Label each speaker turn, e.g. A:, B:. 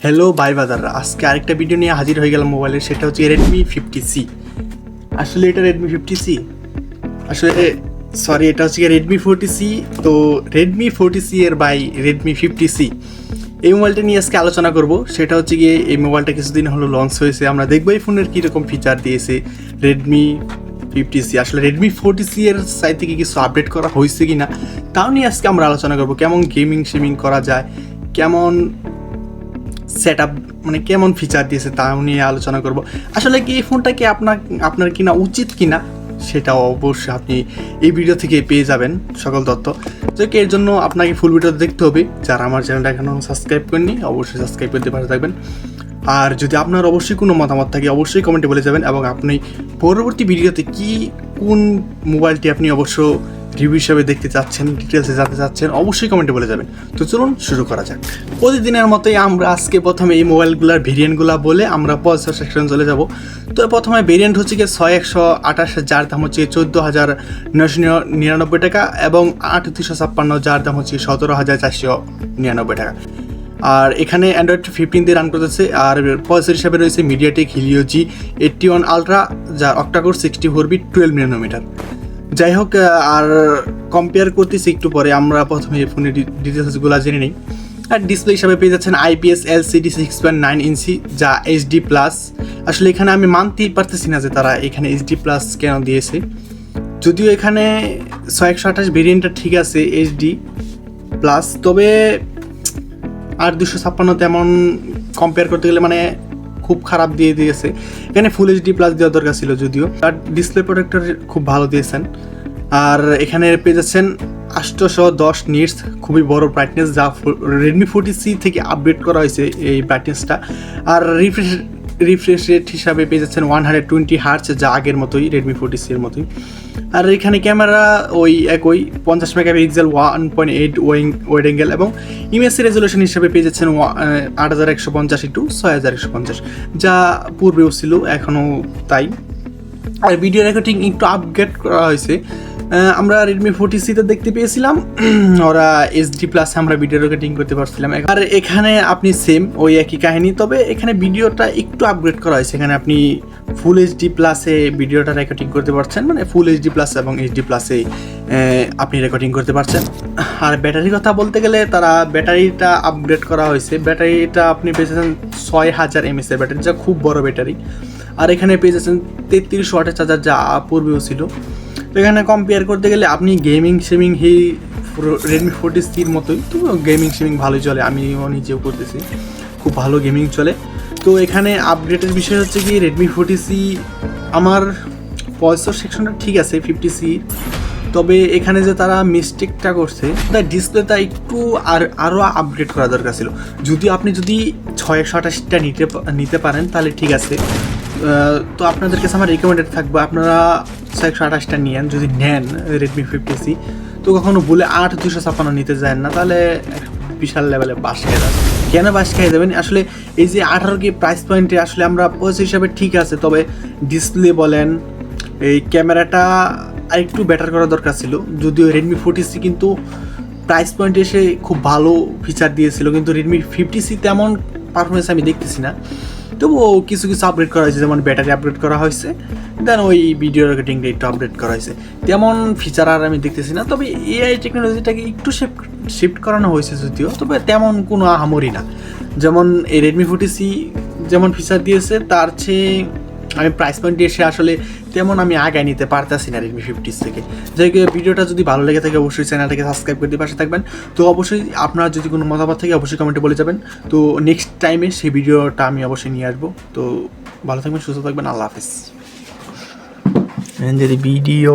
A: Hello bye বাজাররা আজকে আরেকটা video নিয়ে হাজির হয়ে গেলাম মোবাইলে সেটা হচ্ছে রেডমি ফিফটি সি আসলে এটা রেডমি ফিফটি সি আসলে সরি এটা হচ্ছে রেডমি ফোরটি সি তো রেডমি ফোরটি সি এর বাই রেডমি ফিফটি সি এই মোবাইলটা নিয়ে আজকে আলোচনা করব। সেটা হচ্ছে গিয়ে এই মোবাইলটা কিছুদিন হলো লঞ্চ হয়েছে। আমরা দেখব এই ফোনের কীরকম ফিচার দিয়েছে রেডমি ফিফটি সি আসলে রেডমি ফোরটি সি এর সাইড থেকে কিছু আপডেট করা হয়েছে কি না তাও নিয়ে আজকে আমরা আলোচনা করব। কেমন গেমিং শেমিং করা যায়, কেমন সেট আপ মানে কেমন ফিচার দিয়েছে তা নিয়ে আলোচনা করব। আসলে কি এই ফোনটা কি আপনার আপনার কিনা উচিত কিনা, সেটা অবশ্যই আপনি এই ভিডিও থেকে পেয়ে যাবেন সকল তথ্য। তো এর জন্য আপনাকে ফুল ভিডিও দেখতে হবে। যারা আমার চ্যানেলটা এখনও সাবস্ক্রাইব করেননি, অবশ্যই সাবস্ক্রাইব করতে পারে থাকবেন। আর যদি আপনার অবশ্যই কোনো মতামত থাকে, অবশ্যই কমেন্টে বলে যাবেন এবং আপনি পরবর্তী ভিডিওতে কি, কোন মোবাইলটি আপনি অবশ্য রিভিউ হিসাবে দেখতে চাচ্ছেন ডিটেলসে জানতে চাচ্ছেন, অবশ্যই কমেন্টে বলে যাবেন। তো চলুন শুরু করা যাক। প্রতিদিনের মতোই আমরা আজকে প্রথমে এই মোবাইলগুলোর ভেরিয়েন্টগুলো বলে আমরা পয়সা সেকশন চলে যাব। তো প্রথমে ভেরিয়েন্ট হচ্ছে গিয়ে ছয় একশো আঠাশ যার দাম হচ্ছে চোদ্দ হাজার নয়শো নিরানব্বই টাকা এবং আটত্রিশশো ছাপ্পান্ন যার দাম হচ্ছে সতেরো হাজার চারশো নিরানব্বই টাকা। আর এখানে অ্যান্ড্রয়েড ফিফটিন দিয়ে রান করতেছে, আর পয়সার হিসাবে রয়েছে MediaTek Helio G eighty one ultra যার octa core sixty four bit twelve nanometre যাই হোক আর কম্পেয়ার করতেছি একটু পরে, আমরা প্রথমে ফোনের ডিটেলসগুলো জেনে নিই। আর ডিসপ্লে হিসাবে পেয়ে যাচ্ছেন IPS LCD six point nine inch যা এইচডি প্লাস আসলে এখানে আমি মানতেই পারতেছি না যে তারা এখানে এইচডি প্লাস কেন দিয়েছে। যদিও এখানে ছয় একশো আঠাশ ভেরিয়েন্টটা ঠিক আছে এইচডি প্লাস তবে আর দুশো ছাপ্পান্ন তেমন কম্পেয়ার করতে গেলে মানে খুব খারাপ দিয়ে দিয়েছে। এখানে ফুল এইচডি প্লাস দেওয়া দরকার ছিল যদিও। তার ডিসপ্লে প্রোটেক্টর খুব ভালো দিয়েছেন। আর এখানে পেয়ে যাচ্ছেন আষ্টশো দশ নিটস খুবই বড় ব্রাইটনেস যা রেডমি ফোর্টি সি থেকে আপডেট করা হয়েছে এই ব্রাইটনেসটা আর রিফ্রেশ রিফ্রেশ রেট হিসাবে পেয়ে যাচ্ছেন ওয়ান হান্ড্রেড টোয়েন্টি হার্টস যা আগের মতোই রেডমি ফোর্টি সি এর মতোই। আর এখানে ক্যামেরা ওই একই, পঞ্চাশ মেগাপিক্সেল ওয়ান পয়েন্ট এইট ওয়েং ওয়েড অ্যাঙ্গেল এবং ইমেজের রেজলিউশন হিসাবে পেয়ে যাচ্ছেন আট হাজার একশো পঞ্চাশ ইন্টু ছয় হাজার একশো পঞ্চাশ, যা পূর্বেও ছিল, এখনও তাই। আর ভিডিও রেকর্ডিং একটু আপগ্রেড করা হয়েছে। আমরা রেডমি ফোর্টি সিতে দেখতে পেয়েছিলাম। ওরা এইচডি প্লাসে আমরা ভিডিও রেকর্ডিং করতে পারছিলাম। আর এখানে আপনি সেম ওই একই কাহিনী, তবে এখানে ভিডিওটা একটু আপগ্রেড করা হয়েছে। এখানে আপনি ফুল এইচডি প্লাসে ভিডিওটা রেকর্ডিং করতে পারছেন। মানে ফুল এইচডি প্লাস এবং এইচডি প্লাসে আপনি রেকর্ডিং করতে পারছেন। আর ব্যাটারির কথা বলতে গেলে তারা ব্যাটারিটা আপগ্রেড করা হয়েছে। ব্যাটারিটা আপনি পেয়েছেন ছয় হাজার এমএস এর ব্যাটারি, যা খুব বড় ব্যাটারি। আর এখানে পেয়ে যাচ্ছেন তেত্রিশ ওয়াটের চার্জার যা পূর্বেও ছিল। তো এখানে কম্পেয়ার করতে গেলে আপনি গেমিং সেমিং হি রেডমি ফোর্টি সির মতোই তো গেমিং সেমিং ভালোই চলে আমিও নিজেও করতেছি, খুব ভালো গেমিং চলে। তো এখানে আপডেটের বিষয় হচ্ছে কি রেডমি ফোর্টি সি আমার পয়সা সেকশনটা ঠিক আছে ফিফটি সি তবে এখানে যে তারা মিস্টেকটা করছে, তার ডিসপ্লেটা একটু আর আরও আপগ্রেড করা দরকার ছিল। যদি আপনি যদি ছয় একশো আঠাশটা নিতে নিতে পারেন, তাহলে ঠিক আছে। তো আপনাদের কাছে আমার রিকমেন্ডেড থাকবে, আপনারা একশো আঠাশটা নিয়েন, যদি নেন রেডমি ফিফটি সি তো কখনো বলে আট দুশো ছাপ্পান্ন নিতে যায় না, তাহলে বিশাল লেভেলে বাস খেয়ে যাবে কেন বাস খেয়ে যাবেন? আসলে এই যে আঠারো কি প্রাইস পয়েন্টে আসলে আমরা পয়সা হিসাবে ঠিক আছে, তবে ডিসপ্লে বলেন, এই ক্যামেরাটা আর একটু বেটার করা দরকার ছিল। যদিও রেডমি ফোর্টি সি কিন্তু প্রাইস পয়েন্টে এসে খুব ভালো ফিচার দিয়েছিল, কিন্তু রেডমি ফিফটি সি তেমন পারফরমেন্স আমি দেখতেছি না। তবুও কিছু কিছু আপডেট করা হয়েছে, যেমন ব্যাটারি আপডেট করা হয়েছে দেন ওই ভিডিও রেকর্ডিংটা একটু আপডেট করা হয়েছে। তেমন ফিচার আর আমি দেখতেছি না, তবে এআই টেকনোলজিটাকে একটু শিফট শিফট করানো হয়েছে যদিও, তবে তেমন কোনো আহামরি না। যেমন এই রেডমি ফোর্টি সি যেমন ফিচার দিয়েছে, তার চেয়ে আমি প্রাইস পয়েন্ট দিয়ে এসে আসলে তেমন আমি আগায় নিতে পারতেছি না রেডমি ফিফটিস থেকে। যাই ভিডিওটা যদি ভালো লেগে থাকে, অবশ্যই চ্যানেলটাকে সাবস্ক্রাইব করতে পাশে থাকবেন। তো অবশ্যই আপনার যদি কোনো মতামত থাকে, অবশ্যই কমেন্টে বলে যাবেন। তো নেক্সট টাইমে সেই ভিডিওটা আমি অবশ্যই নিয়ে আসব। তো ভালো থাকবেন, সুস্থ থাকবেন, আল্লাহ হাফেজ। ভিডিও